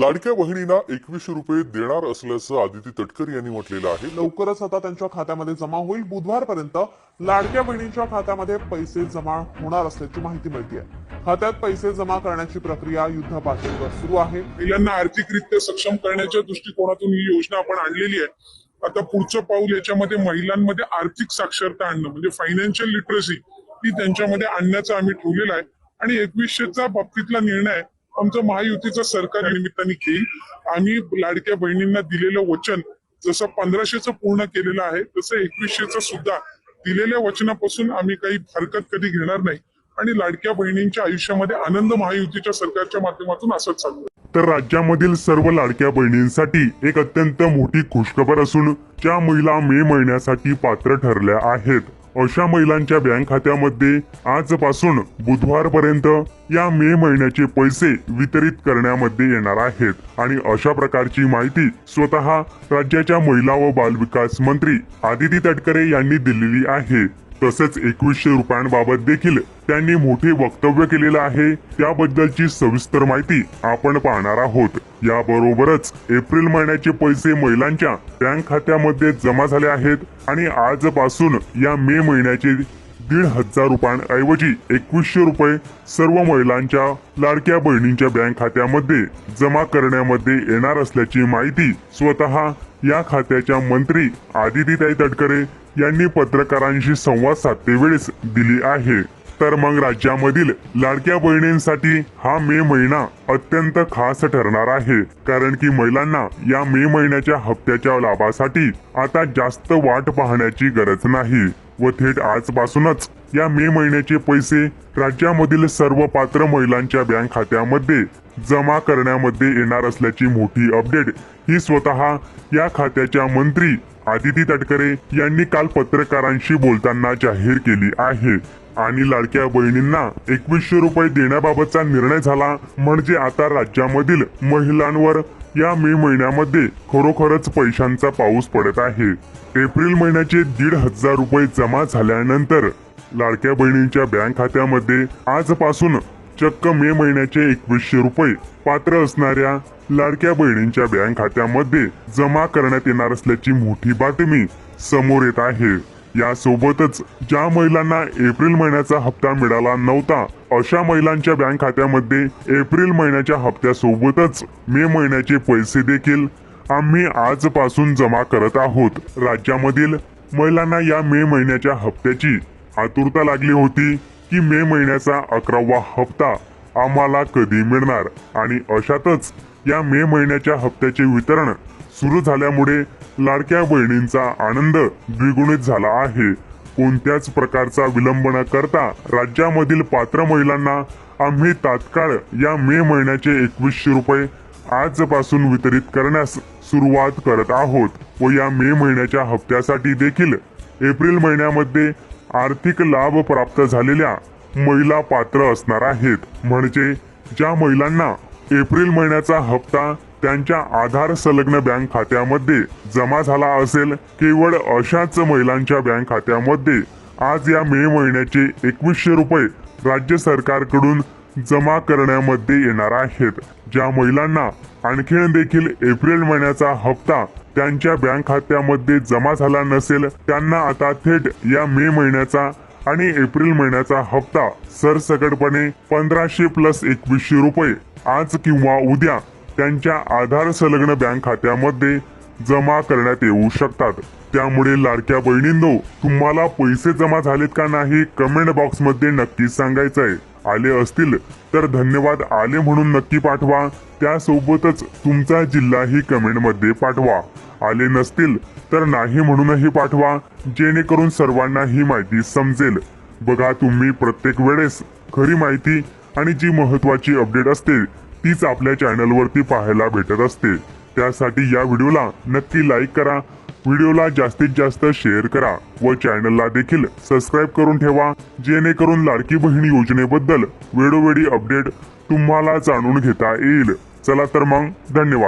लाडक्या बहिणींना एकवीसशे रुपये देणार असल्याचं आदिती तटकर यांनी म्हटलेलं आहे. लवकरच आता त्यांच्या खात्यामध्ये जमा होईल. बुधवारपर्यंत लाडक्या बहिणींच्या खात्यामध्ये पैसे जमा होणार असल्याची माहिती मिळते खात्यात पैसे जमा करण्याची प्रक्रिया युद्ध पातळीवर सुरू आहे. महिलांना आर्थिकरित्या सक्षम करण्याच्या दृष्टिकोनातून ही योजना आपण आणलेली आहे. आता पुढचं पाऊल याच्यामध्ये महिलांमध्ये आर्थिक साक्षरता आणणं म्हणजे फायनान्शियल लिटरसी ही त्यांच्यामध्ये आणण्याचं आम्ही ठेवलेलं आहे. आणि एकवीसशेचा बाबतीतला निर्णय आमचं महायुतीचं सरकार निमित्ताने घेईल. आम्ही लाडक्या बहिणींना दिलेलं वचन जसं पंधराशेचं पूर्ण केलेलं आहे तसं एकवीसशेचं सुद्धा दिलेल्या वचनापासून आम्ही काही हरकत कधी घेणार नाही. आणि लाडक्या बहिणींच्या आयुष्यामध्ये आनंद महायुतीच्या सरकारच्या माध्यमातून असंच चालू तर राज्यामधील सर्व लाडक्या बहिणींसाठी एक अत्यंत मोठी खुशखबर असून ज्या महिला मे महिन्यासाठी पात्र ठरल्या आहेत. अशा महिलांच्या बँक खात्यामध्ये आजपासून बुधवारपर्यंत या मे महिन्याचे पैसे वितरित करण्यामध्ये येणार आहेत. आणि अशा प्रकारची माहिती स्वतः राज्याच्या महिला व बालविकास मंत्री आदिती तटकरे यांनी दिलेली आहे. तसेच एकवीसशे रुपयांबाबत देखील त्यांनी मोठे वक्तव्य केलेलं आहे. त्याबद्दलची सविस्तर माहिती आपण पाहणार आहोत. याबरोबरच एप्रिल महिन्याचे पैसे महिलांच्या बँक खात्यामध्ये जमा झाले आहेत आणि आजपासून या मे महिन्याचे दीड हजार रुपयांऐवजी एकवीसशे रुपये सर्व महिलांच्या लाडक्या बहिणींच्या बँक खात्यामध्ये जमा करण्यामध्ये येणार असल्याची माहिती स्वतः या खात्याच्या मंत्री आदितीताई तटकरे यांनी पत्रकारांशी संवाद साधतेवेळेस दिली आहे. तर मग राज्यामधील लाडक्या बहिणींसाठी हा मे महिना अत्यंत खास ठरणार आहे. कारण की महिलांना या मे महिन्याच्या हप्त्याच्या लाभासाठी आता जास्त वाट पाहण्याची गरज नाही. व थेट आजपासूनच या मे महिन्याचे पैसे राज्यामधील सर्व पात्र महिलांच्या बँक खात्यामध्ये जमा करण्यामध्ये येणार असल्याची मोठी अपडेट ही स्वतः या खात्याच्या मंत्री आदिती तटकरे यांनी काल पत्रकारांशी बोलताना जाहीर केली आहे. आणि लाडक्या बहिणींना एकवीसशे रुपये देण्याबाबतचा निर्णय झाला म्हणजे आता राज्यामधील महिलांवर या मे महिन्यामध्ये खरोखरच पैशांचा पाऊस पडत आहे. एप्रिल महिन्याचे दीड हजार रुपये जमा झाल्यानंतर लाडक्या बहिणींच्या बँक खात्यामध्ये आजपासून चक्क मे महिन्याचे एकवीसशे रुपये पात्र असणाऱ्या लाडक्या बहिणींच्या बँक खात्यामध्ये जमा करण्यात येणार असल्याची मोठी बातमी समोर येत आहे. यासोबतच ज्या महिलांना एप्रिल महिन्याचा हप्ता मिळाला नव्हता अशा महिलांच्या बँक खात्यामध्ये एप्रिल महिन्याच्या हप्त्यासोबतच मे महिन्याचे पैसे देखील आम्ही आजपासून जमा करत आहोत. राज्यामधील महिलांना या मे महिन्याच्या हप्त्याची आतुरता लागली होती की मे महिन्याचा अकरावा हप्ता आम्हाला कधी मिळणार? आणि अशातच या मे महिन्याच्या हप्त्याचे वितरण सुरू झाल्यामुळे लाडक्या बहिणींचा आनंद द्विगुणित झाला आहे. कोणत्याच प्रकारचा विलंब न करता राज्यामधील पात्र महिलांना आम्ही तात्काळ या मे महिन्याचे एकवीसशे रुपये आजपासून वितरित करण्यास सुरुवात करत आहोत व या मे महिन्याच्या हप्त्यासाठी देखील एप्रिल महिन्यामध्ये आर्थिक लाभ प्राप्त झालेल्या महिला पात्र असणार आहेत. म्हणजे ज्या महिलांना एप्रिल महिन्याचा हप्ता त्यांच्या आधार संलग्न बँक खात्यामध्ये जमा झाला असेल केवळ अशाच महिलांच्या बँक खात्यामध्ये. आज या मे महिन्याचे एकवीसशे रुपये राज्य सरकारकडून जमा करण्यामध्ये येणार आहेत. ज्या महिलांना आणखीन देखील एप्रिल महिन्याचा हप्ता त्यांच्या बँक खात्यामध्ये जमा झाला नसेल त्यांना आता थेट या मे महिन्याचा आणि एप्रिल महिन्याचा हप्ता सरसकटपणे पंधराशे प्लस एकवीसशे रुपये. आज किंवा उद्या त्यांच्या आधार संलग्न बँक खात्यामध्ये जमा करण्यात येऊ शकतात. त्यामुळे लाडक्या बहिणींनो तुम्हाला पैसे जमा झालेत का नाही कमेंट बॉक्समध्ये नक्की सांगायचंय. आले असतील तर धन्यवाद आले म्हणून नक्की पाठवा. त्यासोबतच तुमचा जिल्हाही कमेंटमध्ये पाठवा. आले नसतील तर नाही म्हणूनही पाठवा जेणेकरून सर्वांना ही माहिती समजेल. बघा तुम्ही प्रत्येक वेळेस खरी माहिती आणि जी महत्वाची अपडेट असते तीच आपल्या चॅनलवरती पाहायला भेटत असते. त्यासाठी या व्हिडिओला नक्की लाईक करा व्हिडिओला जास्तीत जास्त शेअर करा व चॅनलला देखील सबस्क्राईब करून ठेवा जेणेकरून लाडकी बहीण योजनेबद्दल वेळोवेळी अपडेट तुम्हाला जाणून घेता येईल. चला तर मग धन्यवाद.